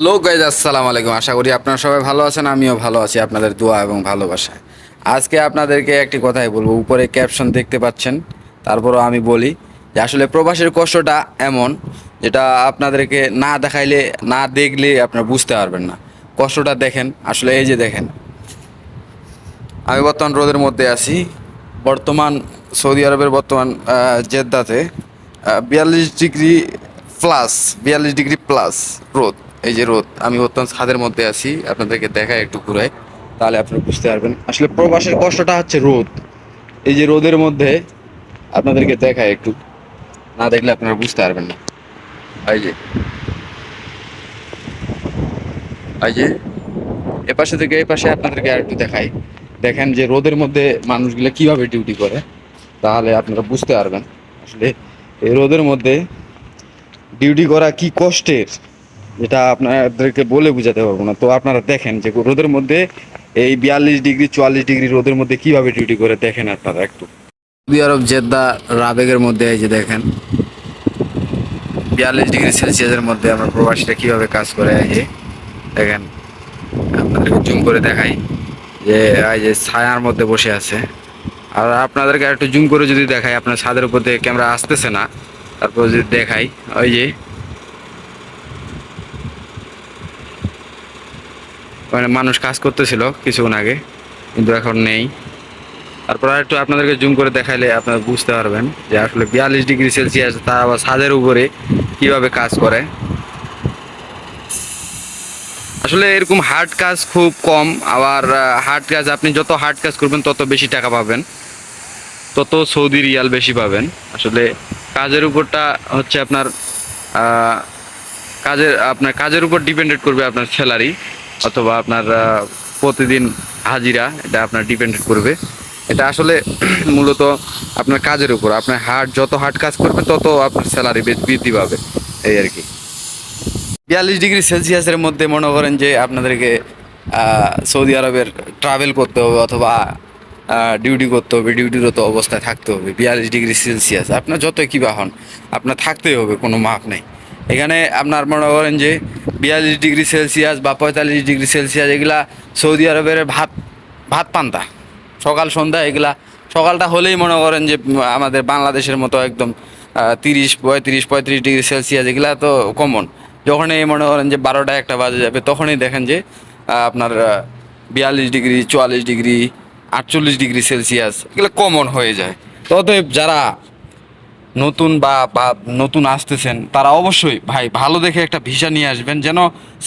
লোক গাইজ আসসালামু আলাইকুম। আশা করি আপনারা সবাই ভালো আছেন, আমিও ভালো আছি আপনাদের দোয়া এবং ভালোবাসায়। আজকে আপনাদেরকে একটি কথাই বলব, উপরে ক্যাপশন দেখতে পাচ্ছেন, তারপরও আমি বলি যে আসলে প্রবাসের কষ্টটা এমন যেটা আপনাদেরকে না দেখাইলে, না দেখলে আপনারা বুঝতে পারবেন না। কষ্টটা দেখেন, আসলে এই যে দেখেন, আমি বর্তমান রোদের মধ্যে আছি। বর্তমান সৌদি আরবের বর্তমান জেদ্দাতে বিয়াল্লিশ ডিগ্রি প্লাস বিয়াল্লিশ ডিগ্রি প্লাস রোদ। এই যে রোদ, আমি অত্যন্ত ছাদের মধ্যে আছি, আপনাদেরকে দেখাই একটু ঘুরাই, তাহলে আপনারা বুঝতে পারবেন। আসলে প্রবাসের কষ্টটা হচ্ছে রোদ। এই যে রোদের মধ্যে আপনাদেরকে দেখাই একটু, না দেখলে আপনারা বুঝতে পারবেন না। এই যে এই যে, এপাশে থেকে এই পাশে আপনাদেরকে একটু দেখাই। দেখেন যে রোদের মধ্যে মানুষগুলো কীভাবে ডিউটি করে, তাহলে আপনারা বুঝতে পারবেন। আসলে এই রোদের মধ্যে ডিউটি করা কি কষ্টের? যেটা আপনাদেরকে বলে বোঝাতে পারব না। তো আপনারা দেখেন যে রোদের মধ্যে এই বিয়াল্লিশ ডিগ্রি, চুয়াল্লিশ ডিগ্রি রোদের মধ্যে কীভাবে ডিউটি করে দেখেন আপনারা একটু। সৌদি আরব জেদ্দা রাবেগের মধ্যে এই যে দেখেন, বিয়াল্লিশ ডিগ্রি সেলসিয়াসের মধ্যে আমরা প্রবাসীরা কীভাবে কাজ করে যে দেখেন, আপনাদেরকে জুম করে দেখাই যে, এই যে ছায়ার মধ্যে বসে আছে। আর আপনাদেরকে একটু জুম করে যদি দেখাই, আপনার ছাদের উপর দিয়ে ক্যামেরা আসতেছে না, তারপর যদি দেখাই, ওই যে মানে মানুষ কাজ করতেছিল কিছুক্ষণ আগে, কিন্তু এখন নেই। তারপর একটু আপনাদেরকে জুম করে দেখাইলে আপনারা বুঝতে পারবেন যে আসলে বিয়াল্লিশ ডিগ্রি সেলসিয়াস, তা আবার ছাদের উপরে কীভাবে কাজ করে। আসলে এরকম হার্ড কাজ খুব কম, আবার হার্ড কাজ আপনি যত হার্ড কাজ করবেন তত বেশি টাকা পাবেন, তত সৌদি রিয়াল বেশি পাবেন। আসলে কাজের উপরটা হচ্ছে আপনার কাজের আপনার কাজের উপর ডিপেন্ডেড করবে আপনার স্যালারি অথবা আপনার প্রতিদিন হাজিরা, এটা আপনার ডিপেন্ডেড করবে। এটা আসলে মূলত আপনার কাজের উপর, আপনার হার্ড যত হার্ড কাজ করবে, তত আপনার স্যালারি বৃদ্ধি পাবে, এই আর কি। বিয়াল্লিশ ডিগ্রি সেলসিয়াসের মধ্যে মনে করেন যে আপনাদেরকে সৌদি আরবের ট্রাভেল করতে হবে অথবা ডিউটি করতে হবে ডিউটিরত অবস্থায় থাকতে হবে, বিয়াল্লিশ ডিগ্রি সেলসিয়াস। আপনার যতই কী বাহন আপনার থাকতেই হবে, কোনো মাপ নেই। এখানে আপনার মনে করেন যে বিয়াল্লিশ ডিগ্রি সেলসিয়াস বা পঁয়তাল্লিশ ডিগ্রি সেলসিয়াস, এগুলা সৌদি আরবের ভাত ভাত পান্তা। সকাল, সন্ধ্যা, এগুলা। সকালটা হলেই মনে করেন যে আমাদের বাংলাদেশের মতো একদম তিরিশ, পঁয়ত্রিশ পঁয়ত্রিশ ডিগ্রি সেলসিয়াস, এগুলা তো কমন যখনই মনে করেন যে, বারোটা একটা বাজে যাবে, তখনই দেখেন যে আপনার বিয়াল্লিশ ডিগ্রি, চুয়াল্লিশ ডিগ্রি, আটচল্লিশ ডিগ্রি সেলসিয়াস, এগুলো কমন হয়ে যায়। অতএব যারা নতুন বা বা নতুন আসতেছেন, তারা অবশ্যই, ভাই, ভালো দেখে একটা ভিসা নিয়ে আসবেন, যেন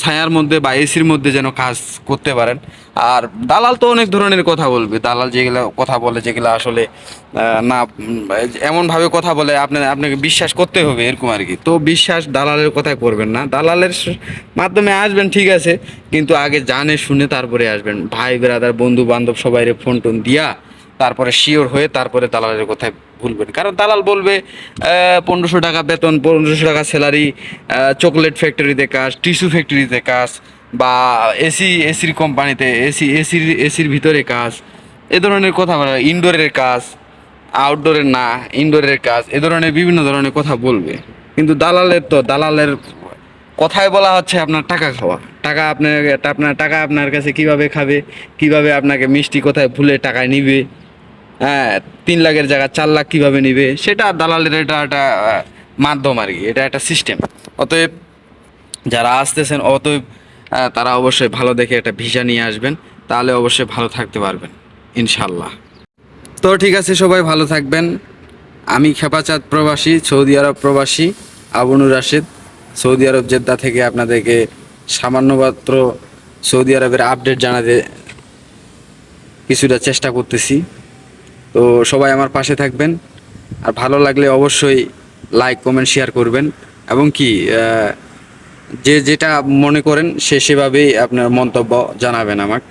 ছায়ার মধ্যে বা এসির মধ্যে যেন কাজ করতে পারেন। আর দালাল তো অনেক ধরনের কথা বলবে, দালাল যেগুলো কথা বলে, যেগুলো আসলে না, এমনভাবে কথা বলে, আপনার, আপনাকে বিশ্বাস করতে হবে, এরকম আর কি। তো বিশ্বাস দালালের কথায় করবেন না, দালালের মাধ্যমে আসবেন, ঠিক আছে, কিন্তু আগে জানে শুনে তারপরে আসবেন। ভাই ব্রাদার বন্ধু বান্ধব সবাইরে ফোন টোন দিয়া, তারপরে শিওর হয়ে তারপরে দালালের কথায় ভুলবেন। কারণ দালাল বলবে পনেরোশো টাকা বেতন, পনেরোশো টাকা স্যালারি চকলেট ফ্যাক্টরিতে কাজ, টিস্যু ফ্যাক্টরিতে কাজ, বা এসি, এসির কোম্পানিতে, এসি, এসির এসির ভিতরে কাজ, এ ধরনের কথা বলা, ইনডোরের কাজ, আউটডোরের না, ইনডোরের কাজ, এ ধরনের বিভিন্ন ধরনের কথা বলবে। কিন্তু দালালের তো, দালালের কথায় বলা হচ্ছে আপনার টাকা খাওয়া। টাকা আপনার আপনার, টাকা আপনার কাছে কীভাবে খাবে, কীভাবে আপনাকে মিষ্টি কোথায় ভুলে টাকায় নিবে হ্যাঁ তিন লাখের জায়গা চার লাখ কীভাবে নিবে, সেটা দালালের এটা একটা মাধ্যম আর কি, এটা একটা সিস্টেম অতএব যারা আসতেছেন, অতএব তারা অবশ্যই ভালো দেখে একটা ভিসা নিয়ে আসবেন, তাহলে অবশ্যই ভালো থাকতে পারবেন ইনশাল্লাহ তো ঠিক আছে, সবাই ভালো থাকবেন। আমি খেপাচাঁদ প্রবাসী, সৌদি আরব প্রবাসী আবনুর রাশেদ। সৌদি আরব জেদ্দা থেকে আপনাদেরকে সামান্য মাত্র সৌদি আরবের আপডেট জানাতে কিছুটা চেষ্টা করতেছি। তো সবাই আমার পাশে থাকবেন। আর ভালো লাগলে অবশ্যই লাইক কমেন্ট শেয়ার করবেন। এবং কি যে যেটা মনে করেন সে সেভাবেই আপনার মন্তব্য জানাবেন আমাকে।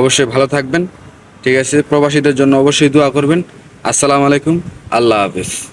অবশ্যই ভালো থাকবেন। ঠিক আছে, প্রবাসীদের জন্য অবশ্যই দোয়া করবেন। আসসালামু আলাইকুম। আল্লাহ হাফিজ।